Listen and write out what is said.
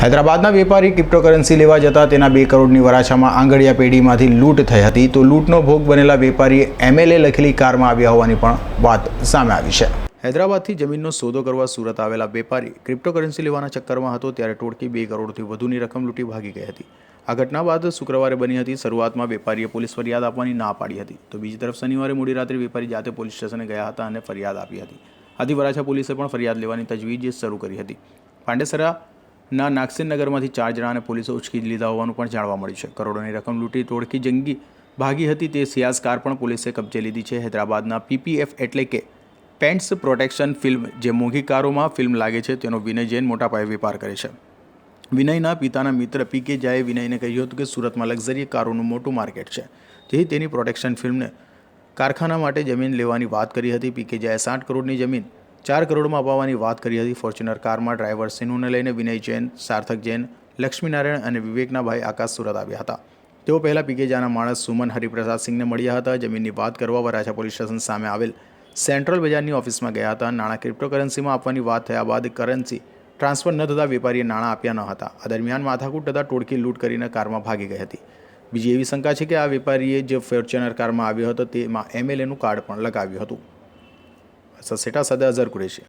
હૈદરાબાદના વેપારી ક્રિપ્ટોકરન્સી લેવા જતા તેના બે કરોડની વરાછામાં આંગળિયા પેઢીમાંથી લૂંટ થઈ હતી, તો લૂંટનો ભોગ બનેલા વેપારીએ એમએલએ લખેલી કારમાં આવ્યા હોવાની પણ વાત સામે આવી છે. હૈદરાબાદથી જમીનનો સોદો કરવા સુરત આવેલા વેપારી ક્રિપ્ટોકરન્સી લેવાના ચક્કરમાં હતો, ત્યારે ટોળકી બે કરોડથી વધુની રકમ લૂંટી ભાગી ગઈ હતી. આ ઘટના બાદ શુક્રવારે બની હતી, શરૂઆતમાં વેપારીએ પોલીસ ફરિયાદ આપવાની ના પાડી હતી. તો બીજી તરફ શનિવારે મોડી રાત્રે વેપારી જાતે પોલીસ સ્ટેશને ગયા હતા અને ફરિયાદ આપી હતી. આથી વરાછા પોલીસે પણ ફરિયાદ લેવાની તજવીજ શરૂ કરી હતી. પાંડેસરાના નાગસેન નગરમાંથી ચાર જણાને પોલીસે ઉચકી લીધા હોવાનું પણ જાણવા મળ્યું છે. કરોડોની રકમ લૂંટી, ટોળકી, જંગી ભાગી હતી તે સિયાઝ કાર પણ પોલીસે કબજે લીધી છે. હૈદરાબાદના પીપીએફ એટલે કે પેન્ટ્સ પ્રોટેક્શન ફિલ્મ, જે મોંઘી કારોમાં ફિલ્મ લાગે છે, તેનો વિનય જૈન મોટા પાયે વેપાર કરે છે. વિનયના પિતાના મિત્ર પી કે જાએ વિનયને કહ્યું હતું કે સુરતમાં લક્ઝરી કારોનું મોટું માર્કેટ છે. જેથી તેની પ્રોટેક્શન ફિલ્મને કારખાના માટે જમીન લેવાની વાત કરી હતી. પી કે જાએ સાઠ કરોડની જમીન ચાર કરોડમાં અપાવવાની વાત કરી હતી ફોર્ચ્યુનર કારમાં ડ્રાઈવર સિનુને લઈને વિનય જૈન, સાર્થક જૈન, લક્ષ્મીનારાયણ અને વિવેકના ભાઈ આકાશ સુરત આવ્યા હતા. તેઓ પહેલાં પીકેજાના માણસ સુમન હરિપ્રસાદ સિંહને મળ્યા હતા, જમીનની વાત કરવા વરાછા પોલીસ સ્ટેશન સામે આવેલ. સેન્ટ્રલ બજારની ઓફિસમાં ગયા હતા, નાણાં ક્રિપ્ટોકરન્સીમાં આપવાની વાત થયા બાદ કરન્સી ટ્રાન્સફર ન થતાં વેપારીએ નાણાં આપ્યા ન હતા. આ દરમિયાન માથાકૂટ થતાં ટોળકી લૂંટ કરીને કારમાં ભાગી ગઈ હતી. બીજી એવી શંકા છે કે આ વેપારીએ જે ફોર્ચ્યુનર કારમાં આવ્યો હતો, તેમાં એમએલએનું કાર્ડ પણ લગાવ્યું હતું. ससेटा सध्या हजर कुरेशी